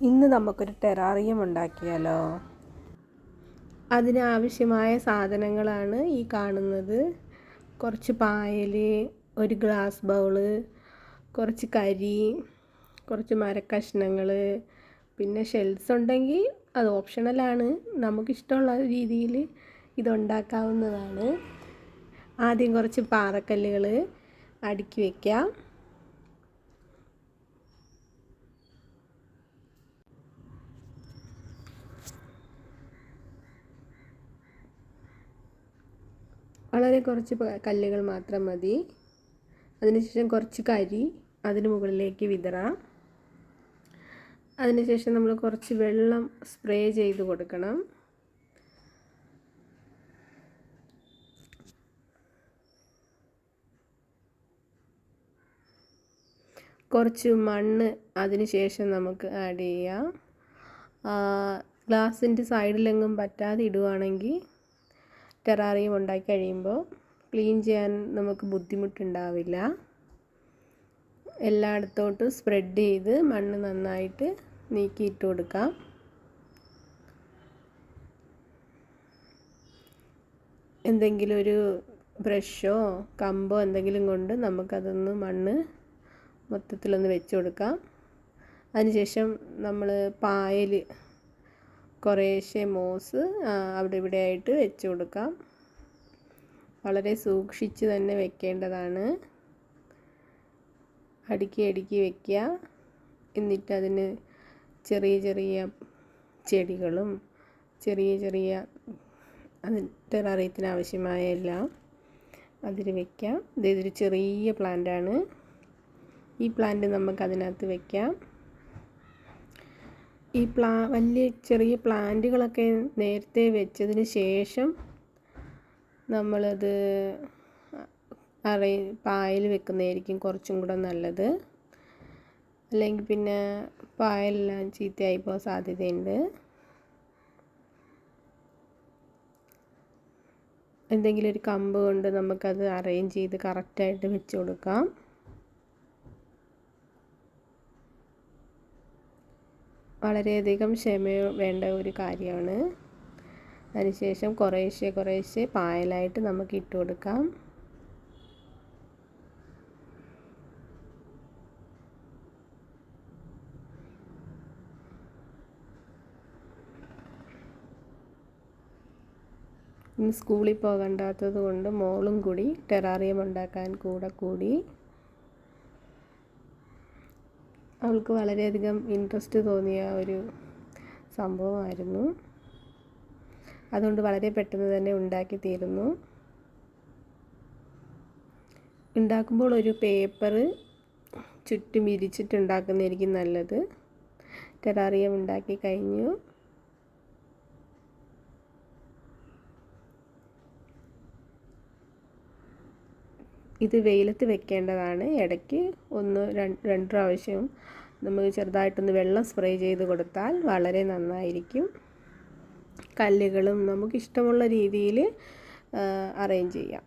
ഇന്ന് നമുക്കൊരു ടെറാറിയം ഉണ്ടാക്കിയാലോ? അതിനാവശ്യമായ സാധനങ്ങളാണ് ഈ കാണുന്നത്. കുറച്ച് പായൽ ഒരു ഗ്ലാസ് ബൗൾ കുറച്ച് കരി കുറച്ച് മരക്കഷ്ണങ്ങൾ പിന്നെ ഷെൽസ് ഉണ്ടെങ്കിൽ അത് ഓപ്ഷണലാണ് നമുക്കിഷ്ടമുള്ള രീതിയിൽ ഇതുണ്ടാക്കാവുന്നതാണ്. ആദ്യം കുറച്ച് പാറക്കല്ലുകൾ അടുക്കി വയ്ക്കാം വളരെ കുറച്ച് കല്ലുകൾ മാത്രം മതി. അതിനുശേഷം കുറച്ച് കരി അതിന് മുകളിലേക്ക് വിതറാം. അതിനുശേഷം നമ്മൾ കുറച്ച് വെള്ളം സ്പ്രേ ചെയ്ത് കൊടുക്കണം. കുറച്ച് മണ്ണ് അതിനുശേഷം നമുക്ക് ആഡ് ചെയ്യാം. ഗ്ലാസിന്റെ സൈഡിലെങ്ങും പറ്റാതെ ഇടുവാണെങ്കിൽ ടെറാറിയം ഉണ്ടാക്കി കഴിയുമ്പോൾ ക്ലീൻ ചെയ്യാൻ നമുക്ക് ബുദ്ധിമുട്ടുണ്ടാവില്ല. എല്ലായിടത്തോട്ടും സ്പ്രെഡ് ചെയ്ത് മണ്ണ് നന്നായിട്ട് നീക്കിയിട്ട് കൊടുക്കാം. എന്തെങ്കിലും ഒരു ബ്രഷോ കമ്പോ എന്തെങ്കിലും കൊണ്ട് നമുക്കതൊന്ന് മണ്ണ് മൊത്തത്തിലൊന്ന് വെച്ച് കൊടുക്കാം. അതിനുശേഷം നമ്മൾ പായൽ കുറേശ്ശെ മോസ് അവിടെ ഇവിടെ ആയിട്ട് വെച്ച് കൊടുക്കാം. വളരെ സൂക്ഷിച്ച് തന്നെ വെക്കേണ്ടതാണ്. അടുക്കി അടുക്കി വെക്കുക. എന്നിട്ട് അതിന് ചെറിയ ചെറിയ ചെടികളും ചെറിയ ചെറിയ അത് ടെറാറിയത്തിന് ആവശ്യമായ എല്ലാം അതിൽ വെക്കാം. ഇതൊരു ചെറിയ പ്ലാന്റാണ് ഈ പ്ലാന്റ് നമുക്ക് അതിനകത്ത് വെക്കാം. ഈ പ്ലാ വലിയ ചെറിയ പ്ലാന്റുകളൊക്കെ നേരത്തെ വെച്ചതിന് ശേഷം നമ്മളത് അറേ പായൽ വെക്കുന്നതായിരിക്കും കുറച്ചും കൂടെ നല്ലത്. അല്ലെങ്കിൽ പിന്നെ പായലെല്ലാം ചീത്തയായി പോകാൻ സാധ്യതയുണ്ട്. എന്തെങ്കിലും ഒരു കമ്പ് കൊണ്ട് നമുക്കത് അറേഞ്ച് ചെയ്ത് കറക്റ്റായിട്ട് വെച്ച് കൊടുക്കാം. വളരെയധികം ക്ഷമ വേണ്ട ഒരു കാര്യമാണ്. അതിനുശേഷം കുറേശ്ശെ കുറേശ്ശെ പായലായിട്ട് നമുക്ക് ഇട്ട് കൊടുക്കാം. ഇന്ന് സ്കൂളിൽ പോകണ്ടാത്തത് കൊണ്ട് മോളും കൂടി ടെറാറിയം ഉണ്ടാക്കാൻ കൂടെ കൂടി അവൾക്ക് വളരെയധികം ഇൻട്രസ്റ്റ് തോന്നിയ ഒരു സംഭവമായിരുന്നു. അതുകൊണ്ട് വളരെ പെട്ടെന്ന് തന്നെ ഉണ്ടാക്കി തീരുന്നു. ഉണ്ടാക്കുമ്പോൾ ഒരു പേപ്പർ ചുറ്റും ഇരിച്ചിട്ടുണ്ടാക്കുന്നതായിരിക്കും നല്ലത്. ടെറാറിയം ഉണ്ടാക്കി കഴിഞ്ഞു. ഇത് വെയിലത്ത് വെക്കേണ്ടതാണ്. ഇടയ്ക്ക് ഒന്ന് രണ്ട് പ്രാവശ്യം നമുക്ക് ചെറുതായിട്ടൊന്ന് വെള്ളം സ്പ്രേ ചെയ്ത് കൊടുത്താൽ വളരെ നന്നായിരിക്കും. കല്ലുകളും നമുക്കിഷ്ടമുള്ള രീതിയിൽ അറേഞ്ച് ചെയ്യാം.